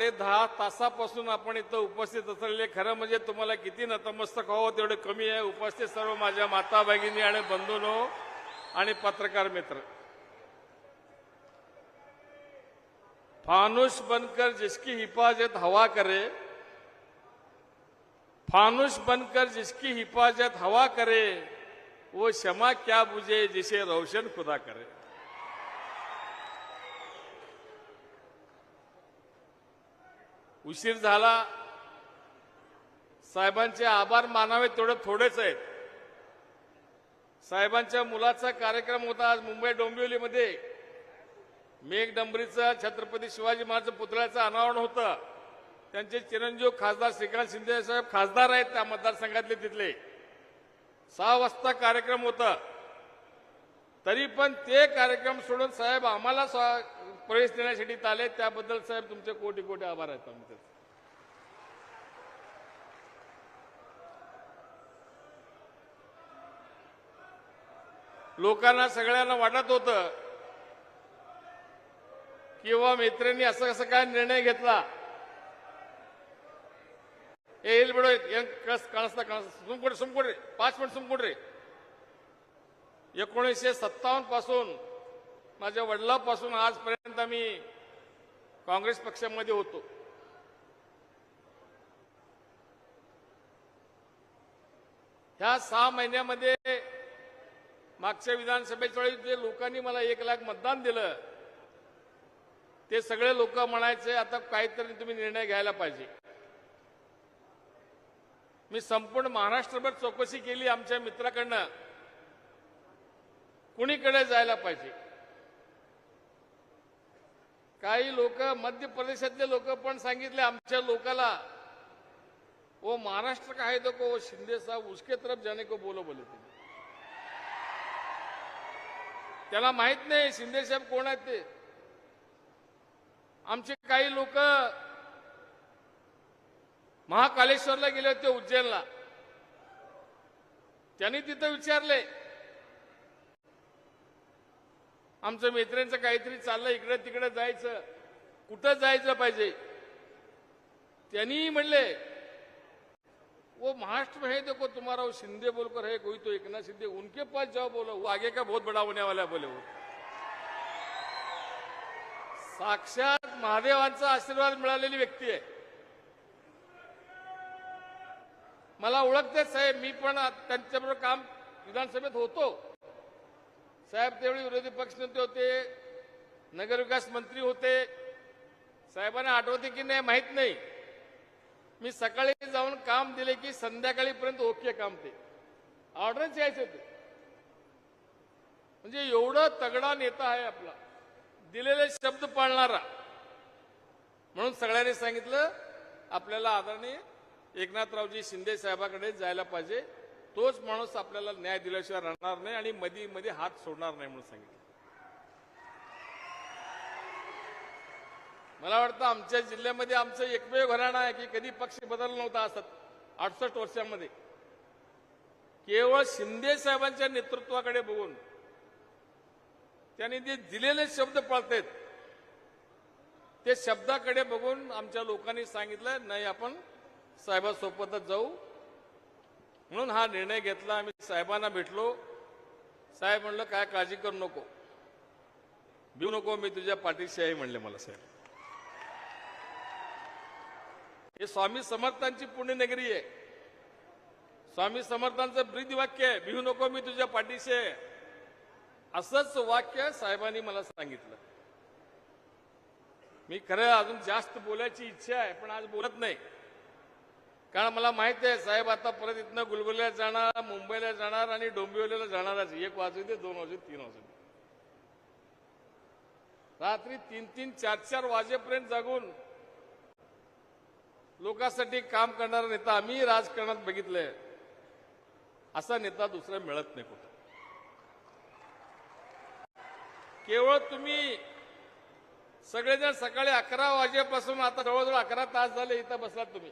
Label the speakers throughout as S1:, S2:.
S1: साडे दहा तासापासून आपण इथं उपस्थित असलेले. खरं म्हणजे तुम्हाला किती नतमस्तक व्हावं तेवढं कमी आहे. उपस्थित सर्व माझ्या माता भगिनी आणि बंधूनो आणि पत्रकार मित्र. फानुष बनकर जिसकी हिफाजत हवा करे फानुष बनकर जिसकी हिफाजत हवा करे वो क्षमा क्या बुझे जिसे रोशन खुदा करे. उशीर झाला. साहेबांचे आभार मानावे तेवढे थोडेच आहेत. साहेबांच्या मुलाचा कार्यक्रम होता आज मुंबई डोंबिवलीमध्ये. मेघडंबरीचं छत्रपती शिवाजी महाराज पुतळ्याचं अनावरण होतं. त्यांचे चिरंजीव खासदार श्रीकांत शिंदे साहेब खासदार आहेत त्या मतदारसंघातले तिथले. सहा वाजता कार्यक्रम होता. तरी पण ते कार्यक्रम सोडून साहेब आम्हाला प्रवेश देण्यासाठी आले त्याबद्दल साहेब तुमचे कोटी कोटी आभार आहेत आमचे. लोकांना सगळ्यांना वाटत होतं किंवा मित्रांनी असं कसं काय निर्णय घेतला? येईल बिडो कस कळसता कळसता सुमकोट सुमकोट रे पाच मिनिट सुमकोट रे. एकोणीसशे सत्तावन्नपासून माझ्या वडिलापासून आजपर्यंत मी काँग्रेस पक्षामध्ये होतो. ह्या सहा महिन्यामध्ये मागच्या विधानसभेच्या वेळी जे लोकांनी मला एक लाख मतदान दिलं ते सगळे लोक म्हणायचे आता काहीतरी तुम्ही निर्णय घ्यायला पाहिजे. मी संपूर्ण महाराष्ट्रभर चौकशी केली आमच्या मित्राकडनं. कुणीकडे जायला पाहिजे? काही लोक मध्य प्रदेशातले लोक पण सांगितले आमच्या लोकाला वो महाराष्ट्र का है तो को? शिंदे साहब उसके तरफ जाने को बोलो बोले तुम्ही. त्याला माहीत नाही शिंदे साहेब कोण आहेत ते. आमचे काही लोक महाकालेश्वरला गेले होते उज्जैनला. त्यांनी तिथं विचारले आमचं मित्रांचं काहीतरी चाललं इकडं तिकडं जायचं. कुठं जायचं पाहिजे? त्यांनी म्हणले वो महाराष्ट्र में है देखो तुम्हारा वो शिंदे बोलकर है कोई तो एक ना शिंदे उनके पास जाओ बोलो वो आगे का बहुत बड़ा होने वाला है बोले वो. साक्षात महादेवांचा आशीर्वाद मिळालेली व्यक्ती आहे. मला ओळखते साहेब मी पण त्यांच्याबरोबर काम विधानसभेत होतो. साहेब त्यावेळी विरोधी पक्षनेते होते नगरविकास मंत्री होते. साहेबांना आठवते की नाही माहीत नाही. मी सकाळी जाऊन काम दिले की संध्याकाळीपर्यंत ओके काम ते. ऑर्डरच यायचे ते म्हणजे एवढं तगडा नेता आहे आपला. दिलेले शब्द पाळणारा. म्हणून सगळ्यांनी सांगितलं आपल्याला आदरणीय एकनाथरावजी शिंदे साहेबाकडे जायला पाहिजे. तोच माणूस आपल्याला न्याय दिल्याशिवाय राहणार नाही आणि मध्ये मध्ये हात सोडणार नाही म्हणून सांगितलं. मला वाटतं आमच्या जिल्ह्यामध्ये आमचं एकमेव घराणं आहे की कधी पक्ष बदलला नव्हता असत अडसष्ट वर्षामध्ये. केवळ शिंदे साहेबांच्या नेतृत्वाकडे बघून त्यांनी जे दिलेले शब्द पाळतायत ते शब्दाकडे बघून आमच्या लोकांनी सांगितलं नाही आपण साहेबासोबतच जाऊ म्हणून हा निर्णय घेतला आम्ही साहेबांना भेटलो. साहेब म्हणलं काय काळजी करू नको. भिऊ नको मी तुझ्या पाठीशी आहे म्हणले मला साहेब. हे स्वामी समर्थांची पुण्यनगरी आहे. स्वामी समर्थांचं ब्रीद वाक्य आहे भिऊ नको मी तुझ्या पाठीशी आहे. असंच वाक्य साहेबांनी मला सांगितलं. मी खरं अजून जास्त बोलायची इच्छा आहे पण आज बोलत नाही. कारण मला माहिती आहे साहेब आता परत इथनं गुलगुल्याला जाणार मुंबईला जाणार आणि डोंबिवलीला जाणारच एक वाजू दे दोन वाजू तीन वाजू दे. रात्री तीन तीन चार चार वाजेपर्यंत जागून लोकांसाठी काम करणारा नेता आम्ही राजकारणात बघितलंय. असा नेता दुसरा मिळत नाही कुठं. केवळ तुम्ही सगळेजण सकाळी अकरा वाजेपासून आता जवळजवळ अकरा तास झाले इथं बसलात तुम्ही.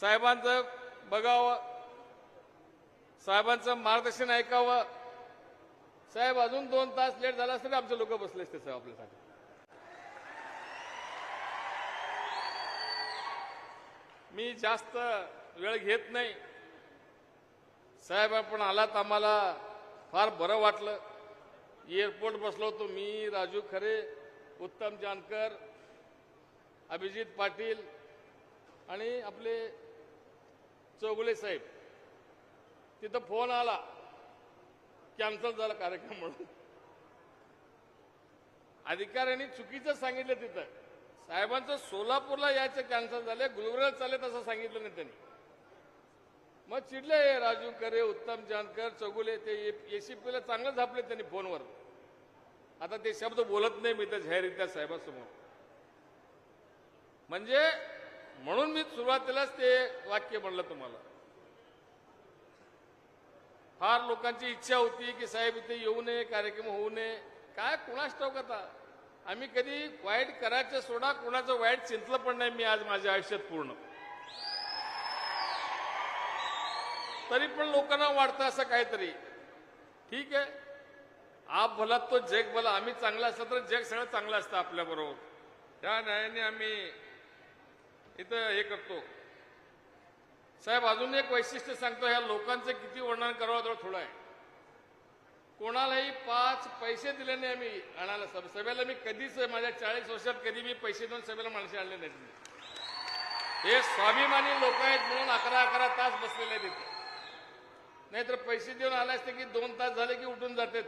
S1: साहेबांचं बघावं साहेबांचं मार्गदर्शन ऐकावं. साहेब अजून दोन तास लेट झाला असतं आमचे लोक बसले असते साहेब आपल्यासाठी. मी जास्त वेळ घेत नाही. साहेब आपण आलात आम्हाला फार बरं वाटलं. एअरपोर्ट बसलो होतो मी राजू खरे उत्तम जानकर अभिजित पाटील आणि आपले चौगुले साहेब तिथं फोन आला कॅन्सल झाला कार्यक्रम म्हणून. अधिकाऱ्यांनी चुकीचं सांगितलं तिथं. साहेबांचं सोलापूरला यायचं कॅन्सल झालं गुलबर्गा चालेल असं सांगितलं नाही त्यांनी. मग चिडले राजू करे उत्तम जानकर चौगुले ते एसीपीला चांगलं झापले त्यांनी फोनवर. आता ते शब्द बोलत नाही मी तर जाहीररित्या साहेबासमोर. म्हणजे म्हणून मी सुरुवातीलाच ते वाक्य म्हणलं तुम्हाला. फार लोकांची इच्छा होती की साहेब इथे येऊ नये कार्यक्रम होऊ नये. काय कुणाच ठाऊक आता? आम्ही कधी वाईट करायचं सोडा कुणाचं वाईट चिंतलं पण नाही मी आज माझ्या आयुष्यात पूर्ण. तरी पण लोकांना वाटतं असं काहीतरी. ठीक आहे? आप भला तो जग भला आम्ही चांगला असला तर जग सगळं चांगलं असतं आपल्याबरोबर. त्या न्यायाने आम्ही इथं हे करतो. साहेब अजून एक वैशिष्ट्य सांगतो ह्या लोकांचं किती वर्णन करावं तेवढं थोडं आहे. कोणालाही पाच पैसे दिले नाही आम्ही आणायला. सभ सभेला मी कधीच माझ्या चाळीस वर्षात कधी मी पैसे देऊन सभेला माणसे आणले नाहीत हे स्वाभिमानी लोक आहेत म्हणून अकरा अकरा तास बसलेले आहेत तिथे नाहीतर पैसे देऊन आले असते की दोन तास झाले की उठून जातात.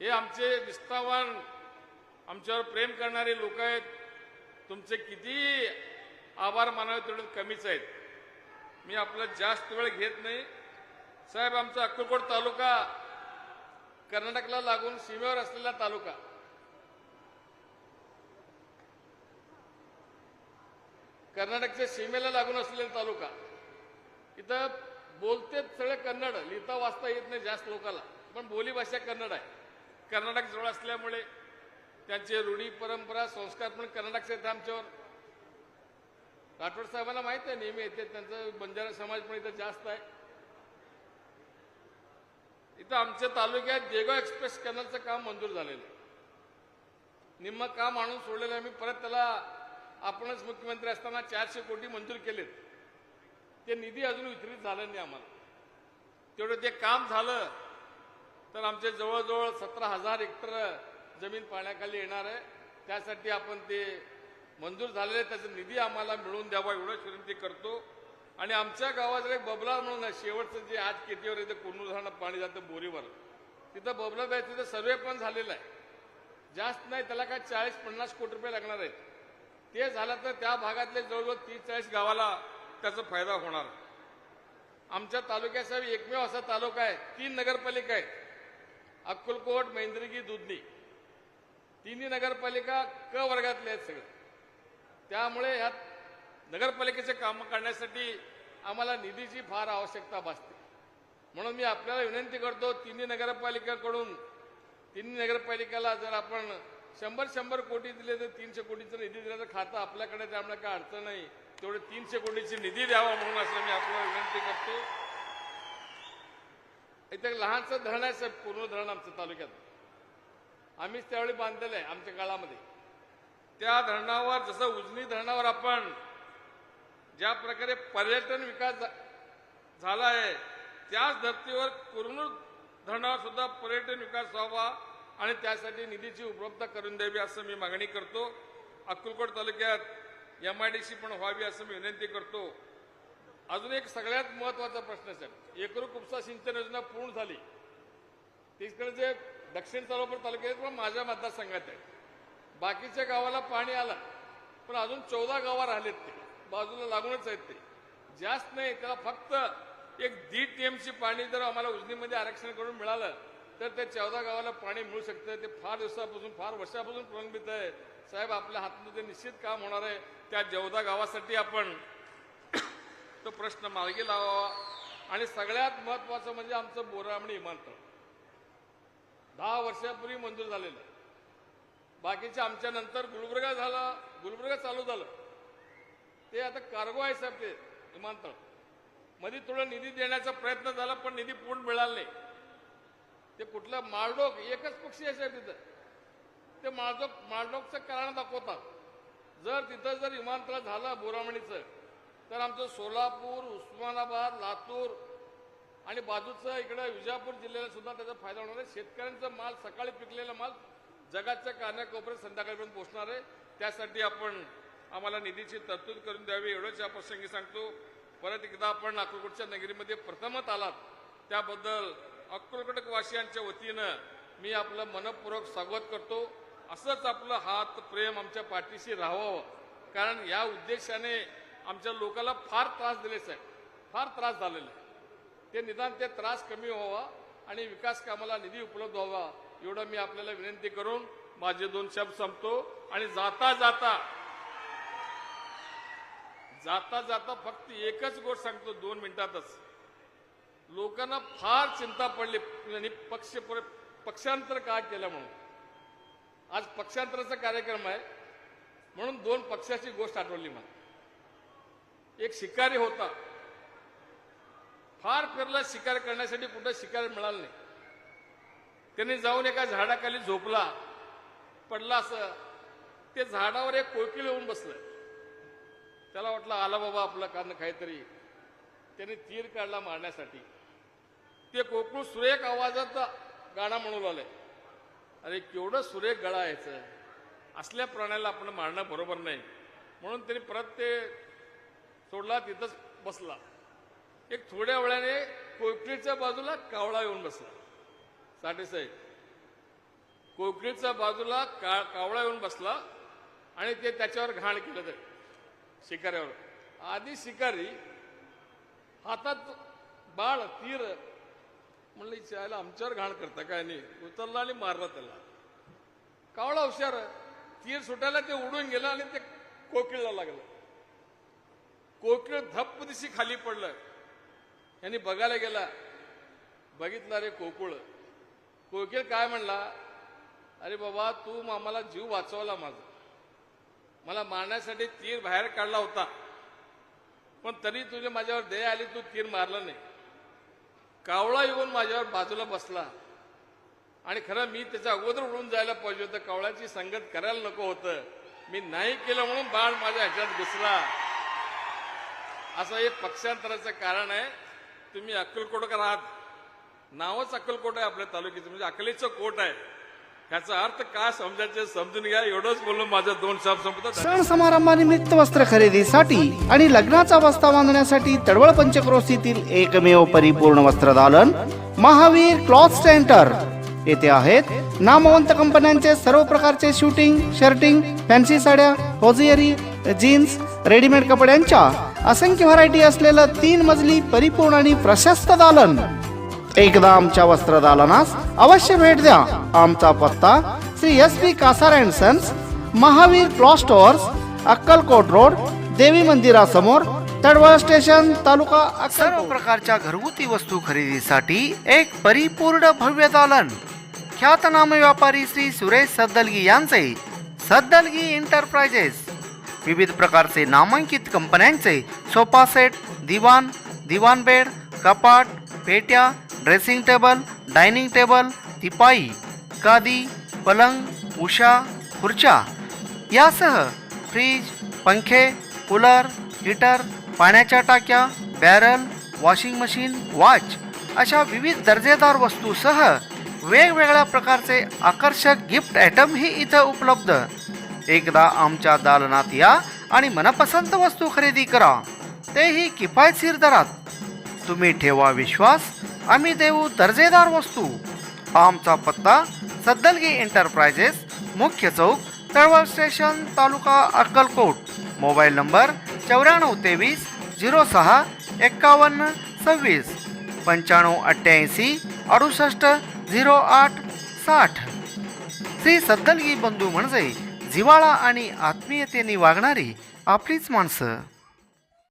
S1: हे आमचे निष्ठावान आमच्यावर प्रेम करणारे लोक आहेत. तुमचे किती आभार मानावे तेवढे कमीच आहेत. मी आपला जास्त वेळ घेत नाही. साहेब आमचा अक्कलकोट तालुका कर्नाटकला लागून सीमेवर असलेला तालुका. कर्नाटकच्या सीमेला लागून असलेला तालुका. इथं बोलते सगळे कन्नड लिहिता वाचता येत नाही जास्त लोकांना पण बोलीभाषा कन्नड आहे. कर्नाटक जवळ असल्यामुळे त्यांचे रूढी परंपरा संस्कार पण कर्नाटकचे आहेत आमच्यावर. राठोड साहेबांना माहीत आहे नेहमी येते त्यांचा बंजारा समाज पण इथं जास्त आहे. इथं आमच्या तालुक्यात जेगाव एक्सप्रेस कॅनलचं काम मंजूर झालेलं आहे. निम्म काम आणून सोडलेलं आहे. मी परत त्याला आपणच मुख्यमंत्री असताना चारशे कोटी मंजूर केलेत. ते निधी अजून वितरित झालं नाही आम्हाला. तेवढं ते काम झालं तर आमच्या जवळजवळ सतरा हजार हेक्टर जमीन पाण्याखाली येणार आहे. त्यासाठी आपण ते मंजूर झालेले त्याचा निधी आम्हाला मिळवून द्यावा एवढंच विनंती करतो. आणि आमच्या गावात एक बबला म्हणून आहे, शेवटचं जे आज केटीवर येतं कोणूर धरणात पाणी जातं बोरीवर. तिथं बबला आहे तिथं सर्वे पण झालेला आहे. जास्त नाही त्याला काय चाळीस पन्नास कोटी रुपये लागणार आहेत. ते झालं तर त्या भागातले जवळजवळ तीस चाळीस गावाला त्याचा फायदा होणार. आमच्या तालुक्यासाठी एकमेव असा तालुका आहे तीन नगरपालिका आहेत. अक्कलकोट मैंद्रगी दुधनी. तिन्ही नगरपालिका क वर्गातले आहेत सगळे. त्यामुळे ह्यात नगरपालिकेचे कामं करण्यासाठी आम्हाला निधीची फार आवश्यकता भासते. म्हणून मी आपल्याला विनंती करतो तिन्ही नगरपालिकाकडून तिन्ही नगरपालिकेला जर आपण शंभर शंभर कोटी दिले तर तीनशे कोटीचं निधी दिला तर खातं आपल्याकडे त्यामुळे काय अडचण नाही. तेवढे तीनशे कोटीची निधी द्यावा म्हणून असं मी आपल्याला विनंती करतो. इथे लहानसं धरण आहे साहेब पूर्ण धरण आमचं तालुक्यात. आम्हीच त्यावेळी बांधलेलं आहे आमच्या काळामध्ये त्या धरणावर जसं उजनी धरणावर आपण ज्या प्रकारे पर्यटन विकास झा- झाला आहे त्याच धर्तीवर कुरनूर धरणावर सुद्धा पर्यटन विकास व्हावा आणि त्यासाठी निधीची उपलब्धता करून द्यावी असं मी मागणी करतो. अक्कलकोट तालुक्यात एम आय डी सी पण व्हावी असं मी विनंती करतो. अजून एक सगळ्यात महत्त्वाचा प्रश्न साहेब. एकरू उपसा सिंचन योजना पूर्ण झाली. तिकडे जे दक्षिण सोलापूर तालुक्यात पण माझ्या मतदारसंघात आहे. बाकीच्या गावाला पाणी आलं पण अजून चौदा गावा राहिलेत ते. बाजूला लागूनच आहेत ते. जास्त नाही त्याला फक्त एक दीड टीएमसी पाणी जर आम्हाला उजनीमध्ये आरक्षण करून मिळालं तर त्या चौदा गावाला पाणी मिळू शकतं. ते फार दिवसापासून फार वर्षापासून प्रलंबित आहे. साहेब आपल्या हातमध्ये निश्चित काम होणार आहे. त्या चौदा गावासाठी आपण तो प्रश्न मार्गी लावावा. आणि सगळ्यात महत्वाचं म्हणजे आमचं बोरामणी इमानतळ दहा वर्षापूर्वी मंजूर झालेलं. आहे. बाकीच्या आमच्या नंतर गुलबर्गा झाला गुलबर्गा चालू झालं. ते आता कार्गो आहे साहेब ते विमानतळ. मध्ये थोडं निधी देण्याचा प्रयत्न झाला पण निधी पूर्ण मिळाला नाही. ते कुठलं माळडोक एकच पक्षी आहे साहेब तिथं. ते माळडोक माळडोकचं कारण दाखवतात. जर तिथं जर विमानतळ झालं बोरामणीचं तर आमचं सोलापूर उस्मानाबाद लातूर आणि बाजूचं इकडं विजापूर जिल्ह्याला सुद्धा त्याचा फायदा होणार आहे. शेतकऱ्यांचा माल सकाळी पिकलेला माल जगाच्या कान्याकोपऱ्यात संध्याकाळपर्यंत पोहोचणार आहे. त्यासाठी आपण आम्हाला निधीची तरतूद करून द्यावी एवढंच या प्रसंगी सांगतो. परत एकदा आपण अक्कलकोटच्या नगरीमध्ये प्रथमच आलात. त्याबद्दल अक्रकोटकवासियांच्या वतीनं मी आपलं मनपूर्वक स्वागत करतो. असंच आपलं हात प्रेम आमच्या पाठीशी राहावं. कारण या उद्देशाने आमच्या लोकाला फार त्रास दिलेच आहे. फार त्रास झालेला आहे. ते निदान ते त्रास कमी व्हावा आणि विकास कामाला निधी उपलब्ध व्हावा एवढं मी आपल्याला विनंती करून माझे दोन शब्द संपतो. आणि जाता जाता जाता जाता फक्त एकच गोष्ट सांगतो दोन मिनिटातच. लोकांना फार चिंता पडली आणि पक्ष पक्षांतर का केलं म्हणून. आज पक्षांतराचा कार्यक्रम आहे म्हणून दोन पक्षाची गोष्ट आठवली मला. एक शिकारी होता फार फिरला शिकार करण्यासाठी कुठं शिकार मिळालं नाही. त्यांनी जाऊन एका झाडाखाली झोपला पडला असं. ते झाडावर एक कोकिळ येऊन बसलं. त्याला वाटलं आला बाबा आपलं कान काहीतरी. त्याने तीर काढला मारण्यासाठी. ते कोकळू सुरेख आवाजात गाणं म्हणू लागले. अरे केवढं सुरेख गळा यायचं असल्या प्राण्याला आपण मारणं बरोबर नाही. म्हणून त्यांनी परत ते सोडला तिथंच बसला. एक थोड्या वेळाने कोकणीच्या बाजूला कावळा येऊन बसला. साठे साहेब बाजूला का कावळा येऊन बसला आणि ते त्याच्यावर घाण केलं तर शिकाऱ्यावर. आधी शिकारी हातात बाळ तीर म्हणलं चायला आमच्यावर घाण करता काय नाही? उतरला आणि मारला त्याला. कावळा हुशार तीर सुटायला ते उडून गेलं आणि ते कोकिळला लागलं. कोकिळ धप्प दिशी खाली पडलं. यांनी बघायला गेला बघितला रे कोकुळ. कोकिळ काय म्हणला? अरे बाबा तू आम्हाला जीव वाचवला माझा. मला मारण्यासाठी तीर बाहेर काढला होता. पण तरी तुझे माझ्यावर दया आली तू तीर मारला नाही. कावळा येऊन माझ्यावर बाजूला बसला. आणि खरं मी त्याच्या अगोदर उडून जायला पाहिजे होतं. कावळ्याची संगत करायला नको होतं. मी नाही केलं म्हणून बाण माझ्या ह्याच्यात घुसला. असं एक पक्षांतराचं कारण आहे. तुम्ही अक्कलकोटकर आहात. नावच अक्कलकोट आहे आपल्या तालुक्याचं म्हणजे अकलेचं कोट आहे. ह्याचा अर्थ काय समजायचं समजून घ्या. एवढंच बोलून माझं दोन शब्द संपत
S2: सण समारंभानिमित्त वस्त्र खरेदीसाठी आणि लग्नाचा वस्ता बांधण्यासाठी तडवळ पंचक्रोशीतील एकमेव परिपूर्ण वस्त्रदालन महावीर क्लॉथ सेंटर. येथे आहेत नामवंत कंपन्यांचे सर्व प्रकारचे शूटिंग शर्टिंग फॅन्सी साड्या होजियरी जीन्स रेडीमेड कपड्यांच्या असंख्य व्हरायटी असलेलं तीन मजली परिपूर्ण आणि प्रशस्त दालन. एकदा आमच्या वस्त्रदालनास अवश्य भेट द्या. आमचा पत्ता Shri S P Kasar and sons Mahavir cloth Akkalkot road देवी मंदिरासमोर तडवळ स्टेशन तालुका सर्व प्रकारच्या घरगुती वस्तू खरेदीसाठी एक परिपूर्ण भव्य दालन. ख्यातनाम व्यापारी श्री सुरेश सद्दलगी यांचे सद्दलगी एंटरप्राइजेस विविध प्रकारचे नामांकित कंपन्यांचे सोफा सेट दिवाण दिवाण बेड कपाट पेट्या ड्रेसिंग टेबल डायनिंग टेबल तिपाई कादी पलंग उषा खुर्च्या. यासह फ्रीज पंखे कूलर हीटर पाण्याच्या टाक्या बॅरल वॉशिंग मशीन वॉच अशा विविध दर्जेदार वस्तूसह वेगवेगळ्या प्रकारचे आकर्षक गिफ्ट आयटमही इथं उपलब्ध. एकदा आमच्या दालनात या आणि मनपसंत वस्तू खरेदी करा. तेही किफायतशीर दरात. तुम्ही ठेवा विश्वास आम्ही देऊ दर्जेदार वस्तू. आमचा पत्ता सद्दलगी एंटरप्राइजेस मुख्य चौक तळवळ स्टेशन तालुका अक्कलकोट. मोबाईल नंबर चौऱ्याण्णव तेवीस झिरो सहा एक्कावन्न सव्वीस. पंच्याण्णव अठ्ठ्याऐंशी अडुसष्ट झिरो आठ साठ. श्री सद्दलगी बंधू म्हणजे जिवाळा आणि आत्मीयतेने वागणारी आपलीच माणसं.